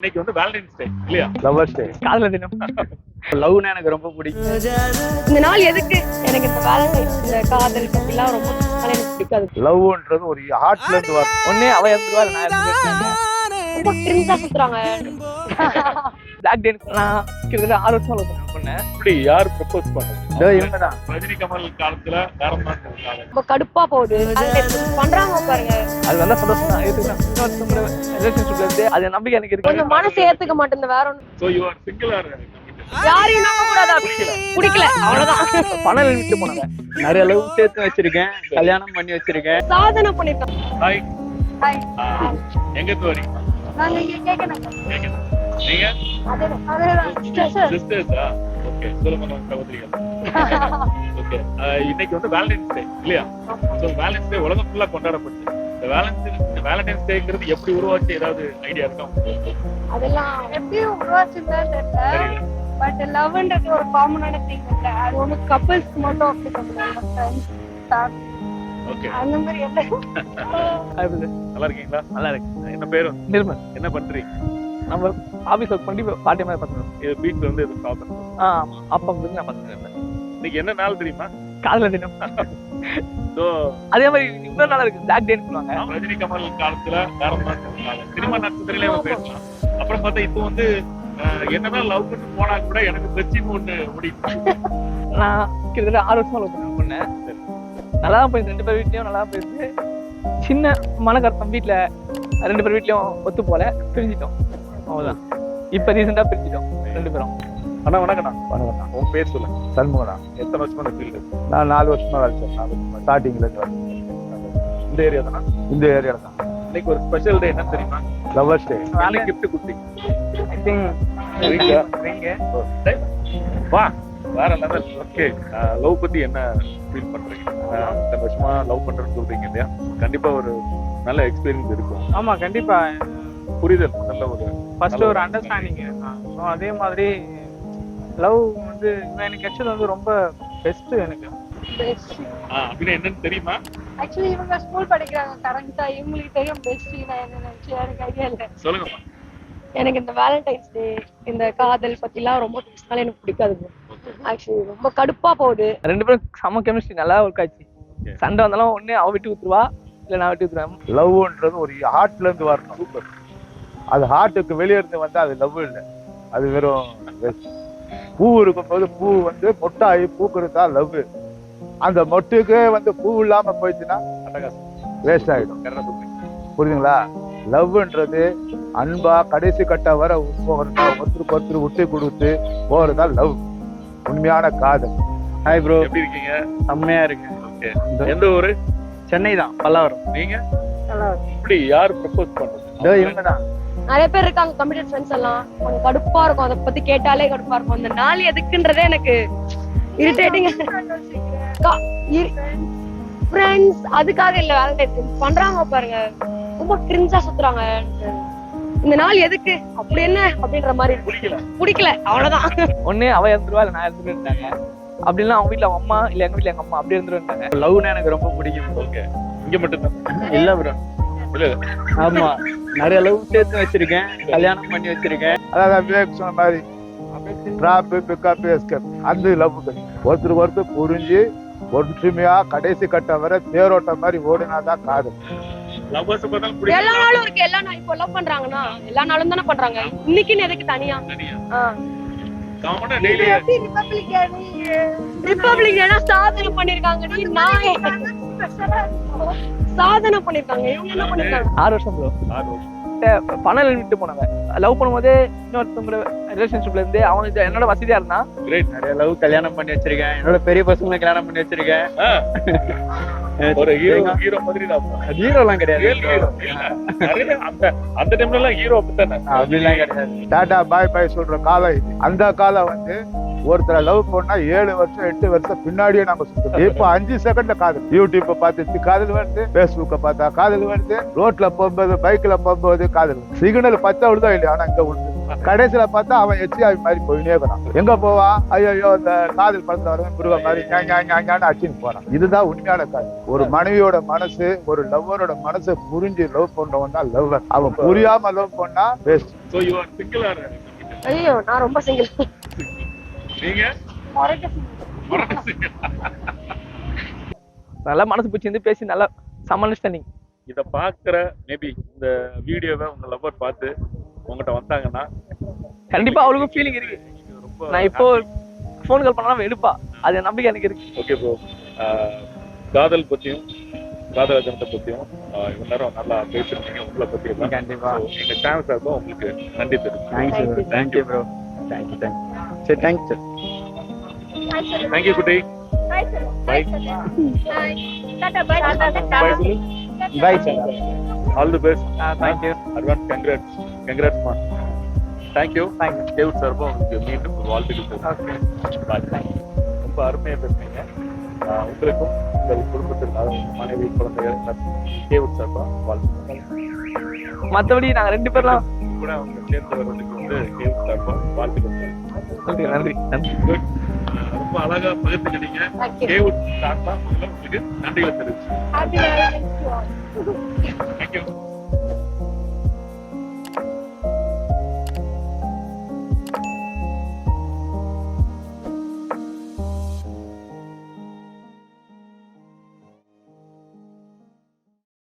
இன்னைக்கு வந்து வேலண்டைன்ஸ் டே இல்லையா? லவர்ஸ் டே காதல தினம். லவ்னா எனக்கு ரொம்ப பிடிக்கும். இந்த நாள் எதுக்கு? எனக்கு இந்த வேலண்டைன்ஸ் இந்த காதல் பத்திலாம் ரொம்ப எனக்கு பிடிக்காது. லவ்ன்றது ஒரு ஹார்ட்ல இருந்து வரும் ஒண்ணு அவ இறந்துருவா நான் இறந்துருக்கேன் ரொம்ப கிரிஞ்சா சுத்துறாங்க. பிளாக் டே நான் கிட்டத்தட்ட ஆறு வருஷம் பண்ணேன் இப்படி யார் ப்ரொபோஸ் பண்ணது? இதோ இவங்கதான். ரஜினி கமல் காலத்துல வேற மாதிரி இருக்காங்க ரொம்ப கடுப்பா போகுது. பண்றாங்க பாருங்க. அது வந்தா சந்தோஷம் தான். எதுக்கு? ரிலேஷன்ஷிப்ல இருந்து அது நம்பிக்கை எனக்கு இருக்கு. கொஞ்சம் மனசு ஏத்துக்க மாட்டேன் வேற ஒண்ணு. So you are single or யாரையும் நம்ப கூடாதா பிடிக்கல அவ்வளவுதான். பணம் விட்டு போனாங்க நிறைய லவ் சேர்த்து வச்சிருக்கேன். கல்யாணம் பண்ணி வச்சிருக்கேன். சாதனை பண்ணிருக்காங்க ஹாய் ஹாய் எங்க இருந்து வரீங்க? நாங்க இங்க சிஸ்டர்ஸா ஓகே சொல்லுங்க சகோதரிகள் ஓகே இன்னைக்கு வந்து வேலண்டைன்ஸ் டே இல்லையா? சோ வேலண்டைன்ஸ் டே உலகம் ஃபுல்லா கொண்டாடப்படுது. இந்த வேலண்டைன்ஸ் வேலண்டைன்ஸ் டேங்கிறது எப்படி உருவாச்சு? ஏதாவது ஐடியா இருக்கா? அதெல்லாம் எப்படியும் உருவாச்சுதான் தெரியல. தெரியல. பட் லவ்ன்றது ஒரு காமனான திங் இல்ல. அது ஒண்ணு கப்பல்ஸ்க்கு மட்டும் அப்படி பண்ணலாம். ஓகே அந்த மாதிரி என்ன நல்லா இருக்கீங்களா? நல்லா இருக்கு என்ன பேரு? நிர்மல். என்ன பண்றீங்க? நம்ம ஆபீஸ் ஒர்க் பண்ணி பாட்டி மாதிரி பார்த்துருவோம் இது வீட்ல வந்து இது ப்ராப்ளம் ஆ அப்பா வந்து நான் பார்த்துருக்கேன் இன்னைக்கு என்ன நாள் தெரியுமா? காதல தினம். சோ அதே மாதிரி இன்னொரு நாள் இருக்கு. பிளாக் டேன்னு சொல்லுவாங்க. ரஜினி கமல் காலத்துல வேற சினிமா நட்சத்திரங்களே நம்ம பேசலாம் அப்புறம் பார்த்தா இப்போ வந்து என்னதான் லவ் பண்ணி போனா கூட எனக்கு பிரச்சனை ஒண்ணு முடியும் நான் கிட்டத்தட்ட ஆறு வருஷம் லவ் பண்ணேன். பொண்ணு நல்லா தான் போயிடுச்சு. ரெண்டு பேர் வீட்லயும் நல்லா போயிடுச்சு. சின்ன மனக்கருத்தம் வீட்ல ரெண்டு பேர் வீட்லயும் ஒத்து போல பிரிஞ்சிட்டோம். அவ்வளவுதான். இப்ப ரீசெண்டா பிரிஞ்சிட்டோம். ரெண்டு பேரும். அண்ணா வணக்கண்ணா வணக்கம் உன் பேர் சொல்லுங்க சண்முகனா எத்தனை வருஷமா இந்த ஃபீல்டு நான் நாலு வருஷமா வேலை செய்றேன். நாலு வருஷமா. ஸ்டார்டிங்ல இருந்து வரேன். இந்த ஏரியா தானே? இந்த ஏரியால தான். இன்னைக்கு ஒரு ஸ்பெஷல் டே என்ன தெரியுமா? லவர்ஸ் டே வேலை கிஃப்ட் குட்டி. ஐ திங்க் வா. வேற லெவல் ஓகே லவ் பத்தி என்ன ஃபீல் பண்றீங்க? இத்தனை வருஷமா லவ் பண்றேன்னு சொல்றீங்க இல்லையா? கண்டிப்பா ஒரு நல்ல எக்ஸ்பீரியன்ஸ் இருக்கும். ஆமா கண்டிப்பா. புரிதல் நல்ல ஒரு ஃபர்ஸ்ட் ஒரு அண்டர்ஸ்டாண்டிங் ஸோ அதே மாதிரி லவ் வந்து எனக்கு கிடைச்சது வந்து ரொம்ப பெஸ்ட் எனக்கு. ஆஹ் அப்படின்னா என்னன்னு தெரியுமா? ஆக்சுவலி இவங்க ஸ்கூல் படிக்கிறாங்க. கரெக்டா இவங்களுக்கு தெரியும் பெஸ்ட் நான் என்ன நினைச்சு எனக்கு ஐடியா இல்ல. சொல்லுங்கம்மா. எனக்கு இந்த வேலண்டைன்ஸ் டே இந்த காதல் பத்திலாம் ரொம்ப பேசினாலும் எனக்கு பிடிக்காது ஆக்சுவலி ரொம்ப கடுப்பா போகுது. ரெண்டு பேரும் செம கெமிஸ்ட்ரி நல்லா ஒர்க் ஆச்சு. சண்டை வந்தாலும் ஒண்ணு அவ விட்டு ஊத்துருவா இல்ல நான் விட்டு ஊத்துருவேன். லவ்ன்றது ஒரு ஹார்ட்ல இருந்து வரணும். சூப்பர் அது ஹார்ட்டுக்கு வெளியே இருந்து வந்தா அது லவ் இல்லை. அது வெறும். பூ இருக்கும்போது பூ வந்து மொட்டாகி பூக்கிறது தான் லவ் அந்த மொட்டுக்கே வந்து பூ இல்லாம போயிடுச்சுன்னா அட்டகாசம். வேஸ்ட் சொல்றீங்க புரியுதுங்களா? லவ்ன்றது அன்பா கடைசி கட்ட வர போகிறதா ஒருத்தருக்கு ஒருத்தர் விட்டு கொடுத்து போறதா லவ் உண்மையான காதல். ஹாய் ப்ரோ எப்படி இருக்கீங்க? செம்மையா இருக்கு. ஓகே எந்த ஊரு? சென்னை தான் பல்லாவரம். நீங்க? இப்படி யார் ப்ரப்போஸ் பண்றது இதோ இவங்க தான். நிறைய பேர் இருக்காங்க கம்ப்யூட்டர் ஃப்ரெண்ட்ஸ் எல்லாம். கொஞ்சம் கடுப்பா இருக்கும். அதை பத்தி கேட்டாலே கடுப்பா இருக்கும். அந்த நாள் எதுக்குன்றதே எனக்கு இரிட்டேட்டிங் ஃப்ரெண்ட்ஸ் அதுக்காக இல்ல வேலண்டைன்ஸ் பண்றாங்க பாருங்க. ரொம்ப கிரிஞ்சா சுத்துறாங்க. இந்த நாள் எதுக்கு? அப்படி என்ன? அப்படின்ற மாதிரி. பிடிக்கல பிடிக்கல அவ்வளவுதான். ஒண்ணு அவ இறந்துருவா இல்ல நான் இறந்துருட்டாங்க அப்படின்னா அவங்க வீட்ல அவங்க அம்மா இல்ல எங்க வீட்ல எங்க அம்மா அப்படி இருந்துருட்டாங்க லவ்னா எனக்கு ரொம்ப பிடிக்கும் ஓகே இங்க மட்டும் தான் இல்ல ப்ரோ இல்ல ஆமா. நிறைய லவ் சேர்த்து வச்சிருக்கேன். கல்யாணம் பண்ணி வச்சிருக்கேன். அதாவது விவேக் சொன்ன மாதிரி. டிராப் பிக்கப் எஸ்கேப் அந்த லவ் ஒருத்தர் ஒருத்தர் புரிஞ்சு ஒற்றுமையா கடைசி கட்டம் வரை தேரோட்டம் மாதிரி ஓடினாதான் காதல் பார்த்தா எல்லா நாளும் இருக்கு. எல்லா நாள் இப்போ லவ் பண்றாங்கன்னா எல்லா நாளும் தானே பண்றாங்க. இன்னைக்குன்னு எதுக்கு தனியா? ரிப்பப்ளிக் டேனா சாதனை பண்ணிருக்காங்க நீ நான் சாதனை பண்ணிருக்காங்க. இவங்க என்ன பண்ணிருக்காங்க? ஆறு வருஷம் ப்ரோ ஆறு வருஷம். பணம் விட்டு போனாங்க லவ் பண்ணும்போதே இன்னொருத்தவங்க ரிலேஷன்ஷிப்ல இருந்து அவன் இது என்னோட வசதியா இருந்தான் கிரேட் நிறைய லவ் கல்யாணம் பண்ணி வச்சிருக்கேன். என்னோட பெரிய பசங்களை கல்யாணம் பண்ணி வச்சிருக்கேன். ஒரு ஹீரோ ஹீரோ மாதிரி தான் ஹீரோ எல்லாம் Real hero. கிடையாது அந்த அந்த டைம்ல எல்லாம் ஹீரோ அப்படித்தானே அப்படிலாம் கிடையாது. டாடா பாய் பாய் சொல்ற காலம் இது. அந்த காலம் வந்து ஒருத்தரை லவ் பண்ணா ஏழு வருஷம் எட்டு வருஷம் பின்னாடியே நாங்க சுத்தோம் இப்ப அஞ்சு செகண்ட்ல காதல். யூடியூப்ப பார்த்து காதல் வருது பேஸ்புக்க பார்த்தா காதல் வருது ரோட்ல போகும்போது பைக்ல போகும்போது காதல் சிக்னல் பச்சை விழுதா இல்லையா ஆனா இங்க விழுது கடைசியில பார்த்தா அவன் எச்சி ஆவி மாதிரி போயினே இருக்கிறான். எங்க போவா? ஐயோ இந்த காதல் படத்துல வர முருக மாதிரி ஞா, ஞா, ஞா, ஞான்னு அடிச்சுன்னு போறான். இதுதான் உண்மையான காதல் ஒரு மனைவியோட மனசு ஒரு லவ்வரோட மனசை புரிஞ்சு லவ் பண்றவன் தான் லவ்வர் அவன் புரியாம லவ் பண்ணா waste so you are single or ஐயோ நான் ரொம்ப சிங்கிள் நீங்க. நல்லா மனசு பிடிச்சிருந்து பேசி நல்லா சம் அண்டர்ஸ்டாண்டிங் இத பாக்குற மேபி இந்த வீடியோவை உங்க லவ்வர் பார்த்து உங்ககிட்ட வந்தாங்கன்னா கண்டிப்பா அவளுக்கும் ஃபீலிங் இருக்கு. நான் இப்போ ஃபோன் கால் பண்ணாலும் அவ எடுப்பா அது நம்பிக்கை எனக்கு இருக்கு. ஓகே ப்ரோ காதல் பத்தியும் காதல் ஜனத்தை பத்தியும் ஆஹ் இவ்வளவு நேரம் நல்லா பேசிருந்தீங்க உங்களை பத்தி. கண்டிப்பா. So, எங்க சேனல் சார்பா உங்களுக்கு நன்றி தெரிவிச்சு thank you thank you bro thank you thank you சரி thank you sir thank you குட்டி டாடா பாய் சொல்லு bye sir all the best thank you advance congrats congrats மா thank you thank you David சார்பா உங்களுக்கு மீண்டும் வாழ்த்துக்கள் ரொம்ப அருமையா பேசுனீங்க. உங்களுக்கும் உங்கள் உங்க மனைவி குழந்தைகள் டேவிட் சார்பா வாழ்த்துக்கள். மத்தபடி நாங்க ரெண்டு பேர்லாம் கூட அவங்க சேர்ந்து வர்றதுக்கு வந்து சார்பா வாழ்த்துக்கள் நன்றி ரொம்ப அழகா பகிர்ந்துக்கிட்டீங்க. டேவிட் சார்பா உங்களுக்கு நன்றிகளை தெரிவிச்சு தேங்க்யூ